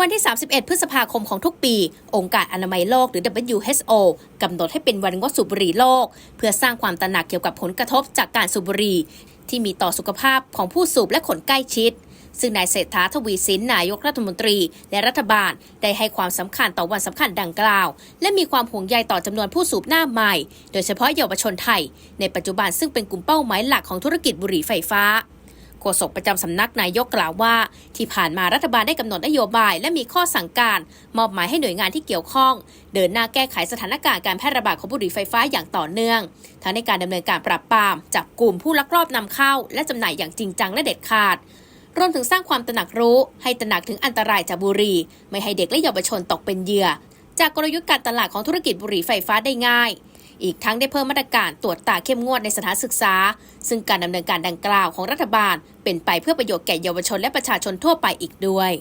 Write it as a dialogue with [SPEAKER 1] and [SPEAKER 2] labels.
[SPEAKER 1] วันที่ 31 พฤษภาคมของทุกปี องค์การอนามัยโลกหรือ WHO กำหนดให้เป็นวันงดสูบบุหรี่โลก เพื่อสร้างความตระหนักเกี่ยวกับผลกระทบจากการสูบบุหรี่ที่มีต่อสุขภาพของผู้สูบและคนใกล้ชิด ซึ่งนายเศรษฐาทวีสินนายกรัฐมนตรีและรัฐบาลได้ให้ความสำคัญต่อวันสำคัญดังกล่าว และมีความห่วงใยต่อจำนวนผู้สูบหน้าใหม่ โดยเฉพาะเยาวชนไทย ในปัจจุบันซึ่งเป็นกลุ่มเป้าหมายหลักของธุรกิจบุหรี่ไฟฟ้า โฆษกประจำสำนักนายกกล่าวว่า ที่ผ่านมารัฐบาลได้กำหนดนโยบาย และมีข้อสั่งการ มอบหมายให้หน่วยงานที่เกี่ยวข้อง เดินหน้าแก้ไขสถานการณ์การแพร่ระบาดของบุหรี่ไฟฟ้าอย่างต่อเนื่อง ทั้งในการดำเนินการปราบปราม จับกลุ่มผู้ลักลอบนำเข้า และจำหน่ายอย่างจริงจังและเด็ดขาดรวมถึงสร้างความตระหนักรู้ ให้ตระหนักถึงอันตรายจากบุหรี่ ไม่ให้เด็กและเยาวชนตกเป็นเหยื่อ จากกลยุทธ์การตลาดของธุรกิจบุหรี่ไฟฟ้าได้ง่าย อีกทั้งได้เพิ่มมาตรการตรวจตาเข้มงวดในสถานศึกษา ซึ่งการดำเนินการดังกล่าวของรัฐบาล เป็นไปเพื่อประโยชน์แก่เยาวชนและประชาชนทั่วไปอีกด้วย